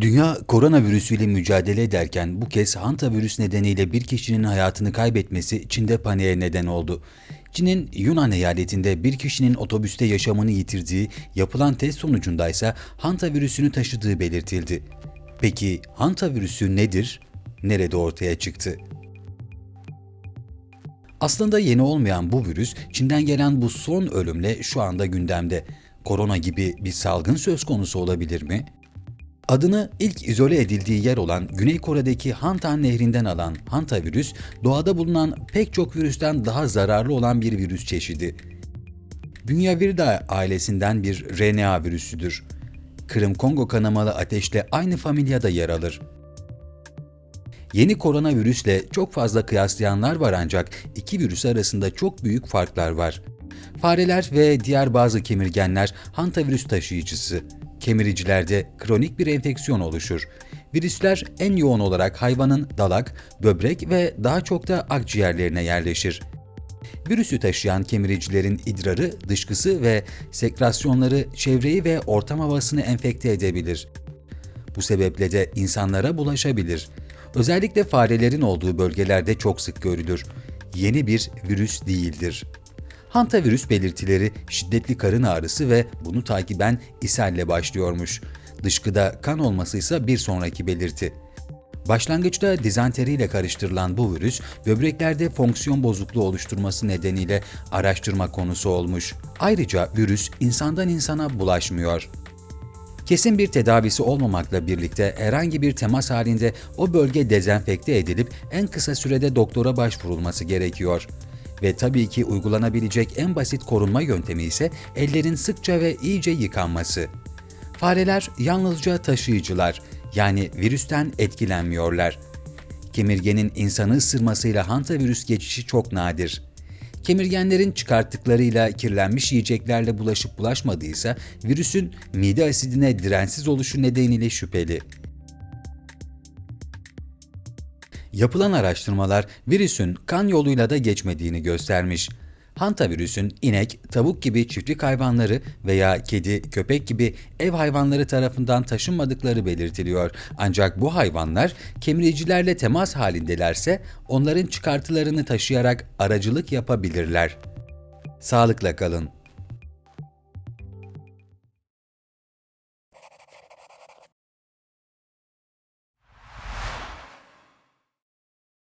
Dünya koronavirüsüyle mücadele ederken bu kez hantavirüs nedeniyle bir kişinin hayatını kaybetmesi Çin'de paniğe neden oldu. Çin'in Yunan eyaletinde bir kişinin otobüste yaşamını yitirdiği, yapılan test sonucunda ise hantavirüsünü taşıdığı belirtildi. Peki hantavirüsü nedir? Nerede ortaya çıktı? Aslında yeni olmayan bu virüs Çin'den gelen bu son ölümle şu anda gündemde. Korona gibi bir salgın söz konusu olabilir mi? Adını ilk izole edildiği yer olan Güney Kore'deki Hantan Nehri'nden alan hantavirüs, doğada bulunan pek çok virüsten daha zararlı olan bir virüs çeşidi. Bünyavirida ailesinden bir RNA virüsüdür. Kırım-Kongo kanamalı ateşle aynı familyada yer alır. Yeni koronavirüsle çok fazla kıyaslayanlar var ancak iki virüs arasında çok büyük farklar var. Fareler ve diğer bazı kemirgenler hantavirüs taşıyıcısı. Kemiricilerde kronik bir enfeksiyon oluşur. Virüsler en yoğun olarak hayvanın dalak, böbrek ve daha çok da akciğerlerine yerleşir. Virüsü taşıyan kemiricilerin idrarı, dışkısı ve sekrasyonları çevreyi ve ortam havasını enfekte edebilir. Bu sebeple de insanlara bulaşabilir. Özellikle farelerin olduğu bölgelerde çok sık görülür. Yeni bir virüs değildir. Hantavirüs belirtileri şiddetli karın ağrısı ve bunu takiben ishelle başlıyormuş. Dışkıda kan olması ise bir sonraki belirti. Başlangıçta dizanteriyle karıştırılan bu virüs, böbreklerde fonksiyon bozukluğu oluşturması nedeniyle araştırma konusu olmuş. Ayrıca virüs insandan insana bulaşmıyor. Kesin bir tedavisi olmamakla birlikte herhangi bir temas halinde o bölge dezenfekte edilip en kısa sürede doktora başvurulması gerekiyor. Ve tabii ki uygulanabilecek en basit korunma yöntemi ise ellerin sıkça ve iyice yıkanması. Fareler yalnızca taşıyıcılar, yani virüsten etkilenmiyorlar. Kemirgenin insanı ısırmasıyla hantavirüs geçişi çok nadir. Kemirgenlerin çıkarttıklarıyla kirlenmiş yiyeceklerle bulaşıp bulaşmadıysa virüsün mide asidine dirensiz oluşu nedeniyle şüpheli. Yapılan araştırmalar virüsün kan yoluyla da geçmediğini göstermiş. Hantavirüsün inek, tavuk gibi çiftlik hayvanları veya kedi, köpek gibi ev hayvanları tarafından taşınmadıkları belirtiliyor. Ancak bu hayvanlar kemiricilerle temas halindelerse onların çıkartılarını taşıyarak aracılık yapabilirler. Sağlıkla kalın.